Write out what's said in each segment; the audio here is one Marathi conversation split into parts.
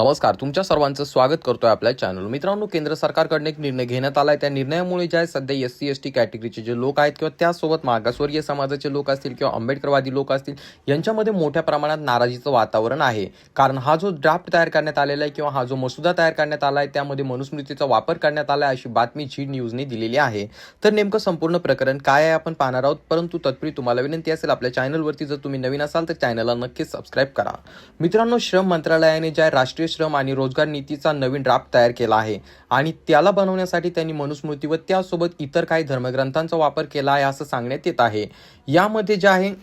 नमस्कार तुमच्या सर्वांचं स्वागत करतोय आपल्या चॅनल मित्रांनो केंद्र सरकारकडनं एक निर्णय घेण्यात आलाय. त्या निर्णयामुळे जे आहे सध्या एस सी एस टी कॅटेगरीचे जे लोक आहेत किंवा त्यासोबत मागासवर्गीय समाजाचे लोक असतील किंवा आंबेडकरवादी लोक असतील यांच्यामध्ये मोठ्या प्रमाणात नाराजीचं वातावरण आहे. कारण हा जो ड्राफ्ट तयार करण्यात आलेला आहे किंवा हा जो मसुदा तयार करण्यात आला आहे त्यामध्ये मनुस्मृतीचा वापर करण्यात आला आहे अशी बातमी झी न्यूजने दिलेली आहे. तर नेमकं संपूर्ण प्रकरण काय आहे आपण पाहणार आहोत. परंतु तत्पूर्वी तुम्हाला विनंती असेल आपल्या चॅनलवरती जर तुम्ही नवीन असाल तर चॅनलला नक्कीच सबस्क्राईब करा. मित्रांनो श्रम मंत्रालयाने ज्या राष्ट्रीय श्रम आणि रोजगार नीतीचा नवीन ड्राफ्ट तयार केला आहे. आणि त्याला बनवण्यासाठी त्यांनी मनुस्मृती व त्यासोबत इतर काही धर्मग्रंथांचा वापर केला आहे असं सांगण्यात येत आहे. यामध्ये जे आहे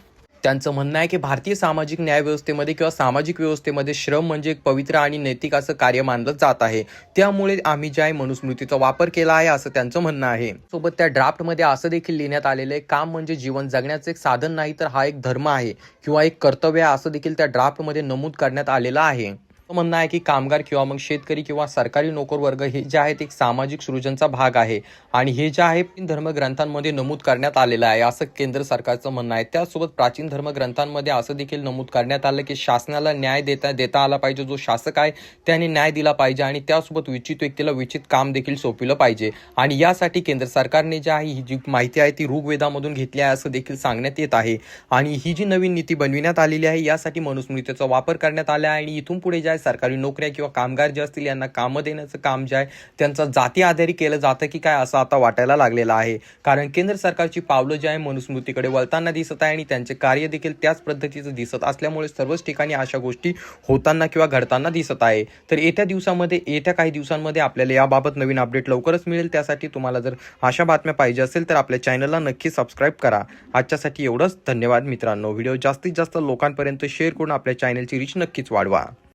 त्यांचं म्हणणं आहे की भारतीय सामाजिक न्याय व्यवस्थेमध्ये किंवा सामाजिक व्यवस्थेमध्ये श्रम म्हणजे एक पवित्र आणि नैतिक असं कार्य मानलं जात आहे. त्यामुळे आम्ही जे आहे मनुस्मृतीचा वापर केला आहे असं त्यांचं म्हणणं आहे. सोबत त्या ड्राफ्टमध्ये असं देखील लिहिण्यात आलेलं आहे काम म्हणजे जीवन जगण्याचं एक साधन नाही तर हा एक धर्म आहे किंवा एक कर्तव्य आहे असं देखील त्या ड्राफ्टमध्ये नमूद करण्यात आलेलं आहे. म्हणणं आहे की कामगार किंवा मग शेतकरी किंवा सरकारी नोकर वर्ग हे जे आहेत एक सामाजिक सृजनचा भाग आहे. आणि हे जे आहे धर्मग्रंथांमध्ये नमूद करण्यात आलेलं आहे असं केंद्र सरकारचं म्हणणं आहे. त्यासोबत प्राचीन धर्मग्रंथांमध्ये असं देखील नमूद करण्यात आलं की शासनाला न्याय देता देता आला पाहिजे. जो शासक आहे त्याने न्याय दिला पाहिजे आणि त्यासोबत विचित व्यक्तीला विचित काम देखील सोपविलं पाहिजे. आणि यासाठी केंद्र सरकारने जे आहे ही जी माहिती आहे ती ऋग्वेदामधून घेतली आहे असं देखील सांगण्यात येत आहे. आणि ही जी नवीन नीती बनविण्यात आलेली आहे यासाठी मनुस्मृतीचा वापर करण्यात आला आहे. आणि इथून पुढे जे आहे सरकारी नोकऱ्या किंवा कामगार जे असतील यांना कामं देण्याचं काम जे आहे त्यांचं जाती आधारित केलं जातं की काय असं आता वाटायला लागलेलं आहे. कारण केंद्र सरकारची पावलं जे आहे मनुस्मृतीकडे वळताना दिसत आहे आणि त्यांचे कार्य देखील त्याच पद्धतीचं दिसत असल्यामुळे सर्वच ठिकाणी अशा गोष्टी होताना किंवा घडताना दिसत आहे. तर येत्या दिवसामध्ये येत्या काही दिवसांमध्ये आपल्याला याबाबत नवीन अपडेट लवकरच मिळेल. त्यासाठी तुम्हाला जर अशा बातम्या पाहिजे असेल तर आपल्या चॅनलला नक्की सबस्क्राईब करा. आजच्यासाठी एवढंच. धन्यवाद मित्रांनो. व्हिडिओ जास्तीत जास्त लोकांपर्यंत शेअर करून आपल्या चॅनलची रीच नक्कीच वाढवा.